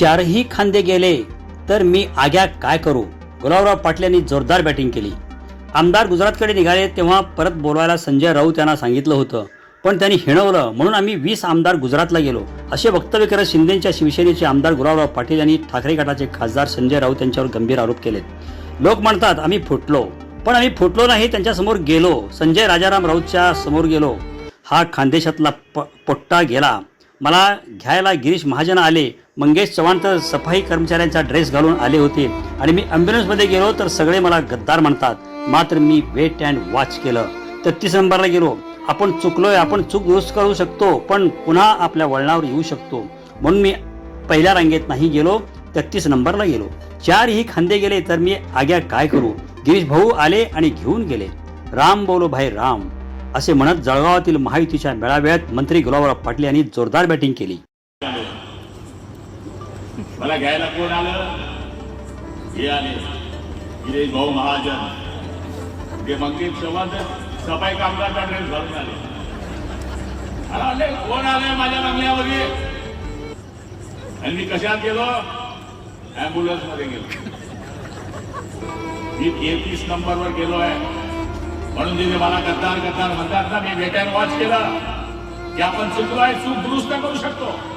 चारही खांदे गेले तर मी आग्या काय करू? गुलाबराव पाटील यांनी जोरदार बॅटिंग केली. आमदार गुजरातकडे निघाले तेव्हा परत बोलवायला संजय राऊत यांना सांगितलं होतं. पण त्यांनी हिणवलं म्हणून आम्ही वीस आमदार गुजरातला गेलो. असे वक्तव्य करत शिंदेच्या शिवसेनेचे आमदार गुलाबराव पाटील यांनी ठाकरे गटाचे खासदार संजय राऊत यांच्यावर गंभीर आरोप केलेत लोक म्हणतात आम्ही फुटलो. पण आम्ही फुटलो नाही त्यांच्यासमोर गेलो. संजय राजाराम राऊतच्या समोर गेलो. हा खानदेशातला प पोट्टा गेला. मला घ्यायला गिरीश महाजन आले मंगेश चव्हाण तर सफाई कर्मचाऱ्यांचा ड्रेस घालून आले होते. आणि मी ॲम्ब्युलन्समध्ये गेलो तर सगळे मला गद्दार म्हणतात. मात्र मी वेट अँड वॉच केलं. तत्तीस नंबरला गेलो. आपण चुकलोय आपण चूक दुरुस्त करू शकतो पण पुन्हा आपल्या वळणावर येऊ शकतो. म्हणून मी पहिल्या रांगेत नाही गेलो तेहतीस नंबरला गेलो. चारही खांदे गेले तर मी आग्या काय करू? गिरीश भाऊ आले आणि घेऊन गेले. राम बोलो भाई राम. असे म्हणत जळगावातील महायुतीच्या मेळाव्यात मंत्री गुलाबराव पाटील यांनी जोरदार बॅटिंग केली. मला घ्यायला कोण आलं? हे आले. गिरीश भाऊ महाजन. ते मंगेश चव्हाण सफाई कामगारचा ड्रेस घालून आले. मला कोण आलंय माझ्या बंगल्यावर आणि मी कशात गेलो? ऍम्ब्युलन्समध्ये गेलो. मी एकतीस नंबरवर गेलो आहे. म्हणून तिथे मला गद्दार गद्दार म्हणतात ना मी वेट वॉच केलं. की आपण चुकलो आहे चूक दुरुस्त करू शकतो.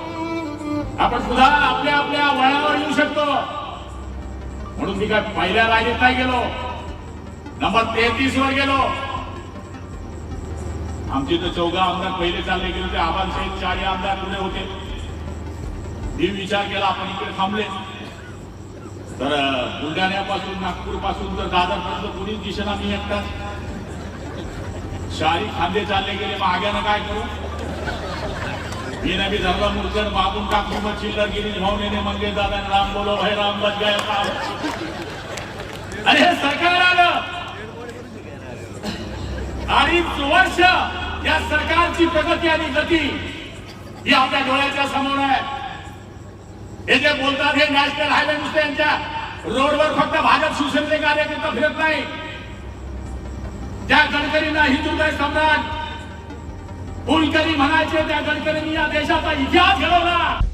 आपण सुद्धा आपल्या आपल्या वळावर येऊ शकतो. म्हणून मी काय पहिल्या राजेत नाही गेलो. नंबर तेहतीस वर गेलो. आमचे तर चौघा आमदार पहिले चालले गेले होते. आबाद साहेब चारही आमदार पुढे होते. मी विचार केला आपण इकडे थांबले. तर बुलढाण्यापासून नागपूरपासून तर दादरपर्यंत कुणीच दिशेला मी एकटा चारी खांदे चालले गेले मग आग्यानं काय करू? मी धरला मूर्छन मागून टाकून मग चिल्लर गिरीश भाऊ नेने मंगेश दादा राम बोलो भाई राम बच गए काम। अरे हे सरकार आलं। अडीच वर्ष या सरकारची प्रगती आणि गती ही आपल्या डोळ्याच्या समोर आहे. हे जे बोलतात हे नॅशनल हायवे नुसते यांच्या रोडवर फक्त भाजप शिवसेनेचे कार्यकर्ता फिरत नाही. त्या गडकरींना हिंदुदय सम्राट फुलकरी म्हणायचे त्या गडकरींनी या देशाचा इतिहास घडवला.